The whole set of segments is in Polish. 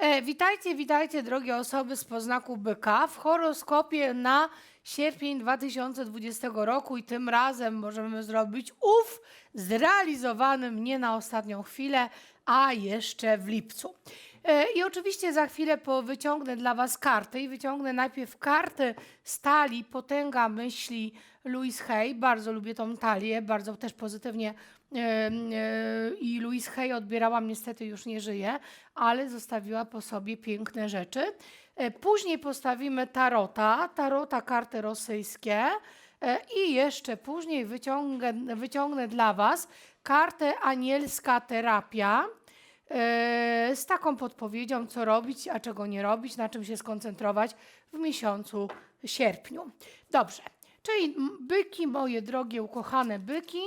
E, witajcie, witajcie, drogie osoby z poznaku byka w horoskopie na sierpień 2020 roku i tym razem możemy zrobić ów zrealizowanym nie na ostatnią chwilę, a jeszcze w lipcu. E, I oczywiście za chwilę po wyciągnę dla Was karty i wyciągnę najpierw karty z talii Potęga Myśli Louise Hay. Bardzo lubię tą talię, bardzo też pozytywnie e, e, i Louise Hay odbierałam, niestety już nie żyje, ale zostawiła po sobie piękne rzeczy. Później postawimy tarota, tarota karty rosyjskie i jeszcze później wyciągnę, wyciągnę dla Was kartę anielska terapia z taką podpowiedzią, co robić, a czego nie robić, na czym się skoncentrować w miesiącu sierpniu. Dobrze, czyli byki, moje drogie, ukochane byki.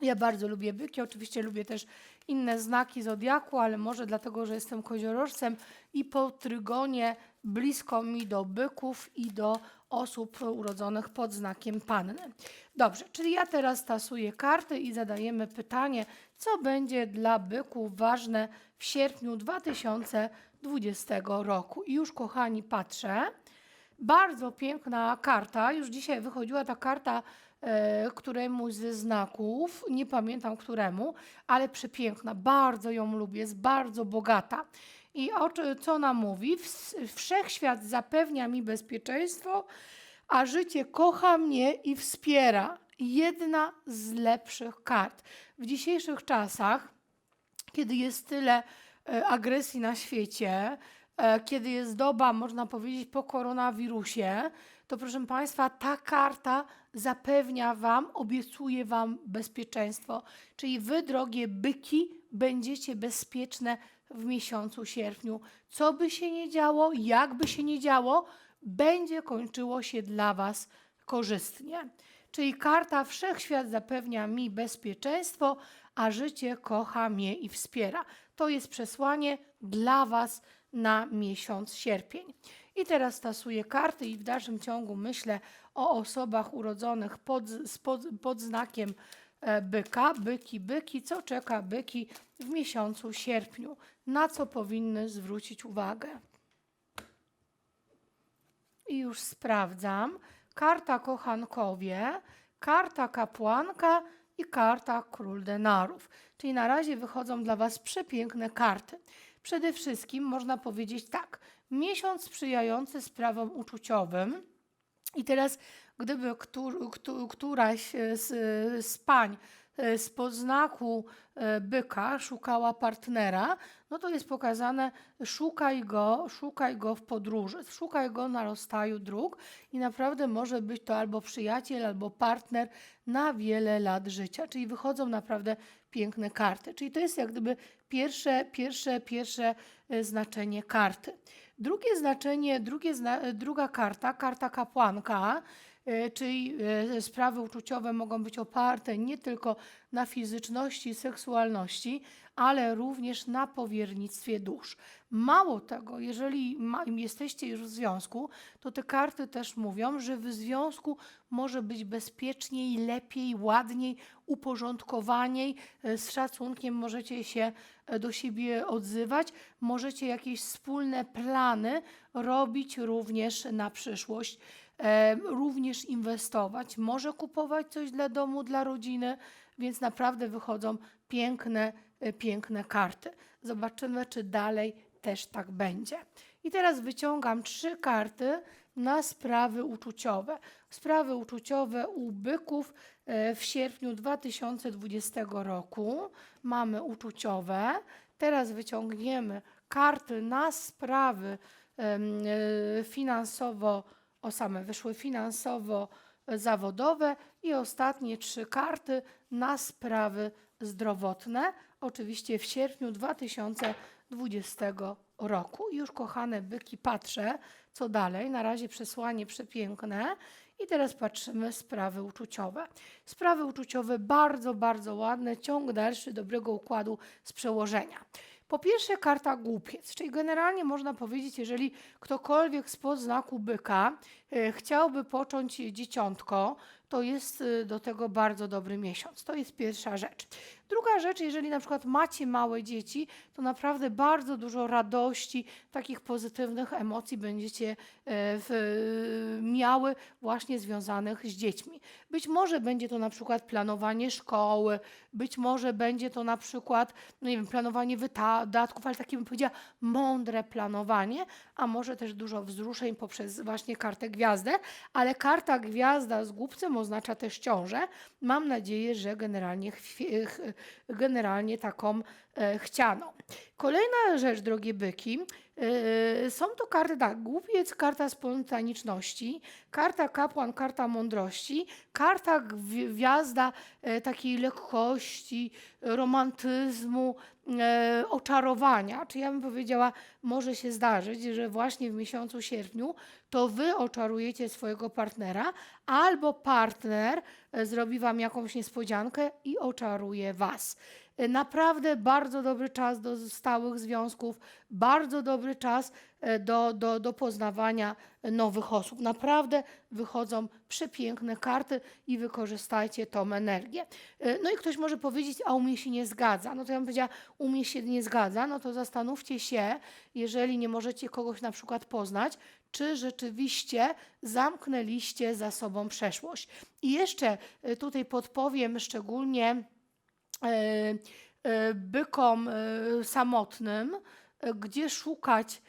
Ja bardzo lubię byki, oczywiście lubię też inne znaki zodiaku, ale może dlatego, że jestem koziorożcem i po trygonie blisko mi do byków i do osób urodzonych pod znakiem panny. Dobrze, czyli ja teraz tasuję karty i zadajemy pytanie, co będzie dla byków ważne w sierpniu 2020 roku. I już, kochani, patrzę. Bardzo piękna karta. Już dzisiaj wychodziła ta karta któremuś ze znaków, nie pamiętam któremu, ale przepiękna. Bardzo ją lubię, jest bardzo bogata. I o, co ona mówi? Ws- Wszechświat zapewnia mi bezpieczeństwo, a życie kocha mnie i wspiera. Jedna z lepszych kart. W dzisiejszych czasach kiedy jest tyle e, agresji na świecie, e, kiedy jest doba, można powiedzieć, po koronawirusie, to proszę Państwa, ta karta zapewnia Wam, obiecuje Wam bezpieczeństwo. Czyli Wy, drogie byki, będziecie bezpieczne w miesiącu sierpniu. Co by się nie działo, jak by się nie działo, będzie kończyło się dla Was korzystnie. Czyli karta Wszechświat zapewnia mi bezpieczeństwo, a życie kocha mnie i wspiera. To jest przesłanie dla Was na miesiąc sierpień. I teraz stasuję karty i w dalszym ciągu myślę o osobach urodzonych pod, pod znakiem e, byka, byki, byki, co czeka byki w miesiącu sierpniu, na co powinny zwrócić uwagę. I już sprawdzam. Karta kochankowie, karta kapłanka i karta król denarów. Czyli na razie wychodzą dla Was przepiękne karty. Przede wszystkim można powiedzieć tak. Miesiąc sprzyjający sprawom uczuciowym. I teraz, gdyby któr, któ- któraś e, z, z pań e, z podznaku e, byka szukała partnera, no to jest pokazane, szukaj go, szukaj go w podróży, szukaj go na rozstaju dróg i naprawdę może być to albo przyjaciel, albo partner na wiele lat życia. Czyli wychodzą naprawdę piękne karty. Czyli to jest jak gdyby pierwsze, pierwsze, pierwsze e, znaczenie karty. Drugie znaczenie, drugie zna, druga karta, karta kapłanka, e, czyli e, sprawy uczuciowe mogą być oparte nie tylko na fizyczności, seksualności, ale również na powiernictwie dusz. Mało tego, jeżeli jesteście już w związku, to te karty też mówią, że w związku może być bezpieczniej, lepiej, ładniej, uporządkowaniej, e, z szacunkiem możecie się e, do siebie odzywać, możecie jakieś wspólne plany robić również na przyszłość, e, również inwestować, może kupować coś dla domu, dla rodziny, więc naprawdę wychodzą piękne, piękne karty. Zobaczymy, czy dalej też tak będzie. I teraz wyciągam trzy karty na sprawy uczuciowe. Sprawy uczuciowe u byków e, w sierpniu 2020 roku mamy uczuciowe. Teraz wyciągniemy karty na sprawy e, finansowo, o same wyszły finansowo e, zawodowe i ostatnie trzy karty na sprawy zdrowotne, oczywiście w sierpniu 2020 roku. Już kochane byki, patrzę, co dalej. Na razie przesłanie przepiękne. I teraz patrzymy sprawy uczuciowe. Sprawy uczuciowe bardzo, bardzo ładne, ciąg dalszy dobrego układu z przełożenia. Po pierwsze karta głupiec, czyli generalnie można powiedzieć, jeżeli ktokolwiek spod znaku byka e, chciałby począć dzieciątko, to jest e, do tego bardzo dobry miesiąc. To jest pierwsza rzecz. Druga rzecz, jeżeli na przykład macie małe dzieci, to naprawdę bardzo dużo radości, takich pozytywnych emocji będziecie e, w, miały właśnie związanych z dziećmi. Być może będzie to na przykład planowanie szkoły, być może będzie to na przykład, no nie wiem, planowanie wydatków, ale takie bym powiedziała mądre planowanie, a może też dużo wzruszeń poprzez właśnie kartę gwiazdę, ale karta gwiazda z głupcem oznacza też ciążę. Mam nadzieję, że generalnie, generalnie taką e, chciano. Kolejna rzecz, drogie byki, są to karty, tak, głupiec, karta spontaniczności, karta kapłan, karta mądrości, karta gwi- gwiazda e, takiej lekkości, romantyzmu, e, oczarowania. Czy ja bym powiedziała, może się zdarzyć, że właśnie w miesiącu sierpniu to wy oczarujecie swojego partnera, albo partner e, zrobi wam jakąś niespodziankę i oczaruje was. E, Naprawdę bardzo dobry czas do stałych związków, bardzo dobry czas e, do, do, do poznawania nowych osób. Naprawdę wychodzą przepiękne karty i wykorzystajcie tą energię. E, No i ktoś może powiedzieć, a u mnie się nie zgadza. No to ja bym powiedziała, u mnie się nie zgadza, no to zastanówcie się, jeżeli nie możecie kogoś na przykład poznać, czy rzeczywiście zamknęliście za sobą przeszłość. I jeszcze tutaj podpowiem szczególnie bykom e, samotnym, e, gdzie szukać, e,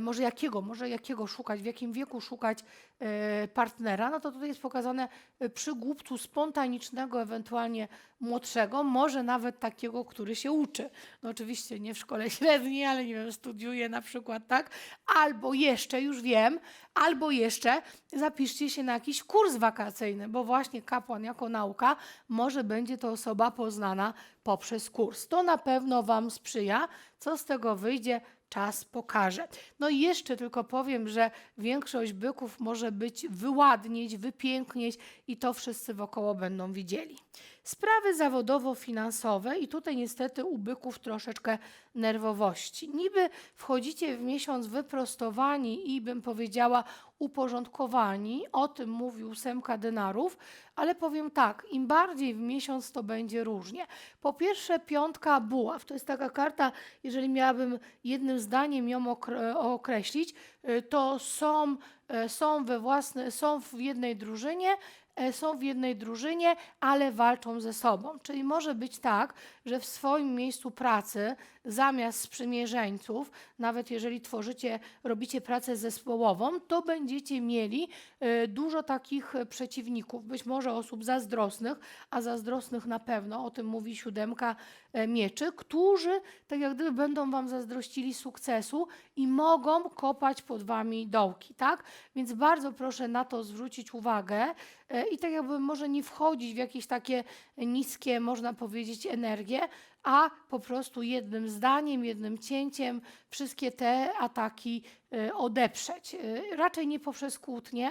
może jakiego, może jakiego szukać, w jakim wieku szukać e, partnera, no to tutaj jest pokazane e, przy głupcu spontanicznego, ewentualnie młodszego, może nawet takiego, który się uczy. No oczywiście nie w szkole średniej, ale nie wiem, studiuje na przykład, tak? Albo jeszcze, już wiem, albo jeszcze zapiszcie się na jakiś kurs wakacyjny, bo właśnie kapłan jako nauka może będzie to osoba poznana poprzez kurs. To na pewno Wam sprzyja. Co z tego wyjdzie, czas pokaże. No i jeszcze tylko powiem, że większość byków może być wyładnieć, wypięknieć i to wszyscy wokoło będą widzieli. Sprawy zawodowo-finansowe i tutaj niestety u byków troszeczkę nerwowości. Niby wchodzicie w miesiąc wyprostowani i bym powiedziała uporządkowani, o tym mówił ósemka denarów, ale powiem tak, im bardziej w miesiąc to będzie różnie. Po pierwsze piątka buław, to jest taka karta, jeżeli miałabym jednym zdaniem ją okre- określić, y, to są, e, są we własne, są w jednej drużynie, e, są w jednej drużynie, ale walczą ze sobą. Czyli może być tak, że w swoim miejscu pracy zamiast sprzymierzeńców, nawet jeżeli tworzycie, robicie pracę zespołową, to będziecie mieli e, dużo takich przeciwników, być może osób zazdrosnych, a zazdrosnych na pewno, o tym mówi siódemka e, mieczy, którzy tak jak gdyby będą wam zazdrościli sukcesu i mogą kopać pod wami dołki, tak? Więc bardzo proszę na to zwrócić uwagę e, i tak jakby może nie wchodzić w jakieś takie niskie, można powiedzieć, energie, a po prostu jednym zdaniem, jednym cięciem wszystkie te ataki e, odeprzeć. E, Raczej nie poprzez kłótnie,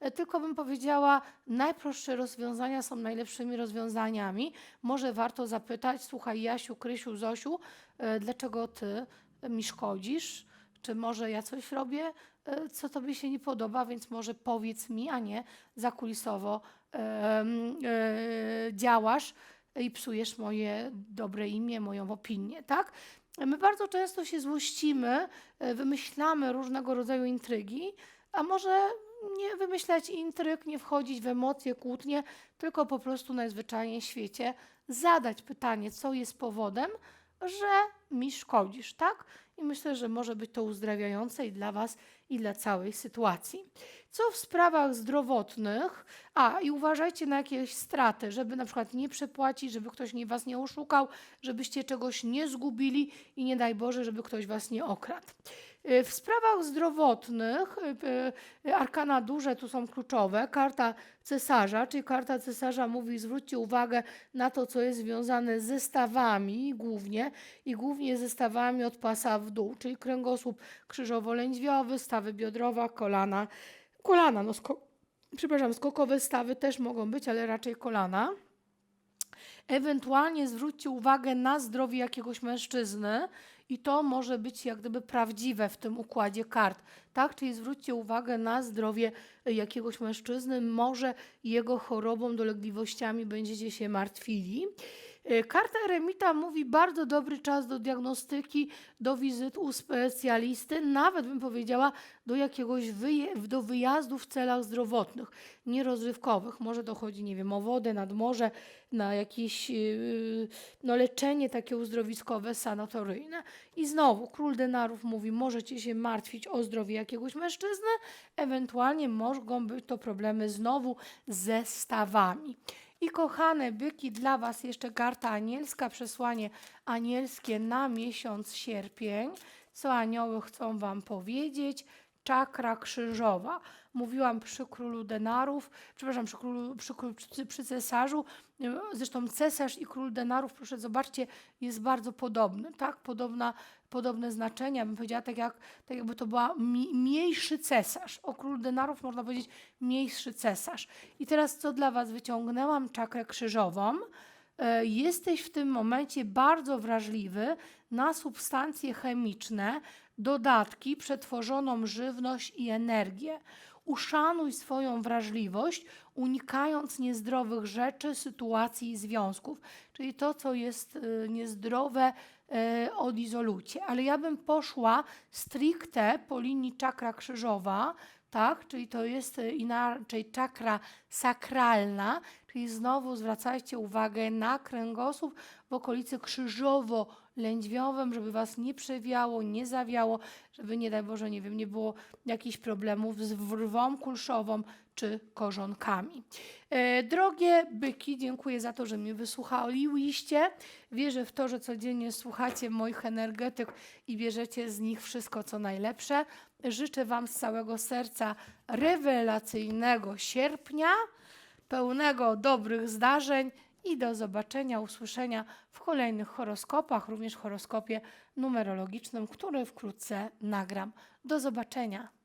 e, tylko bym powiedziała, najprostsze rozwiązania są najlepszymi rozwiązaniami. Może warto zapytać, słuchaj Jasiu, Krysiu, Zosiu, dlaczego ty mi szkodzisz? Czy może ja coś robię, co tobie się nie podoba, więc może powiedz mi, a nie zakulisowo działasz i psujesz moje dobre imię, moją opinię, tak? My bardzo często się złościmy, e, wymyślamy różnego rodzaju intrygi, a może nie wymyślać intryg, nie wchodzić w emocje, kłótnie, tylko po prostu najzwyczajniej w świecie zadać pytanie, co jest powodem, że mi szkodzisz, tak? I myślę, że może być to uzdrawiające i dla Was, i dla całej sytuacji. Co w sprawach zdrowotnych? A, i uważajcie na jakieś straty, żeby na przykład nie przepłacić, żeby ktoś nie, Was nie oszukał, żebyście czegoś nie zgubili i nie daj Boże, żeby ktoś Was nie okradł. Y, W sprawach zdrowotnych y, y, arkana duże tu są kluczowe. Karta cesarza, czyli karta cesarza mówi, zwróćcie uwagę na to, co jest związane ze stawami głównie i głównie ze stawami od pasa w dół, czyli kręgosłup krzyżowo-lędźwiowy, stawy biodrowa, kolana, kolana, no sko- przepraszam, skokowe stawy też mogą być, ale raczej kolana. Ewentualnie zwróćcie uwagę na zdrowie jakiegoś mężczyzny i to może być jak gdyby prawdziwe w tym układzie kart. Tak? Czyli zwróćcie uwagę na zdrowie jakiegoś mężczyzny, może jego chorobą, dolegliwościami będziecie się martwili. Y, Karta eremita mówi bardzo dobry czas do diagnostyki, do wizyt u specjalisty, nawet bym powiedziała do jakiegoś wyje- do wyjazdu w celach zdrowotnych, nierozrywkowych. Może to chodzi, nie wiem, o wodę nad morze, na jakieś yy, no, leczenie takie uzdrowiskowe, sanatoryjne. I znowu król denarów mówi, możecie się martwić o zdrowie jakiegoś mężczyzny, ewentualnie mogą być to problemy znowu ze stawami. I kochane byki, dla Was jeszcze karta anielska, przesłanie anielskie na miesiąc sierpień. Co anioły chcą Wam powiedzieć? Czakra krzyżowa. Mówiłam przy królu denarów, przepraszam, przy, królu, przy, przy, przy cesarzu. Zresztą cesarz i król denarów, proszę zobaczcie, jest bardzo podobny, tak? Podobna, podobne znaczenia, bym powiedziała, tak, jak, tak jakby to była mniejszy cesarz. O król denarów można powiedzieć mniejszy cesarz. I teraz co dla Was wyciągnęłam? Czakrę krzyżową. E, Jesteś w tym momencie bardzo wrażliwy na substancje chemiczne, dodatki, przetworzoną żywność i energię. Uszanuj swoją wrażliwość, unikając niezdrowych rzeczy, sytuacji i związków. Czyli to, co jest y, niezdrowe, y, odizolujcie. Ale ja bym poszła stricte po linii czakra krzyżowa, tak? Czyli to jest y, inaczej czakra sakralna, czyli znowu zwracajcie uwagę na kręgosłup w okolicy krzyżowo-lędźwiowym, żeby was nie przewiało, nie zawiało, żeby nie daj Boże, nie wiem, nie było jakichś problemów z wrwą kulszową czy korzonkami. E, drogie byki, dziękuję za to, że mnie wysłuchaliście. Wierzę w to, że codziennie słuchacie moich energetyk i bierzecie z nich wszystko, co najlepsze. Życzę Wam z całego serca rewelacyjnego sierpnia, pełnego dobrych zdarzeń i do zobaczenia, usłyszenia w kolejnych horoskopach, również horoskopie numerologicznym, który wkrótce nagram. Do zobaczenia.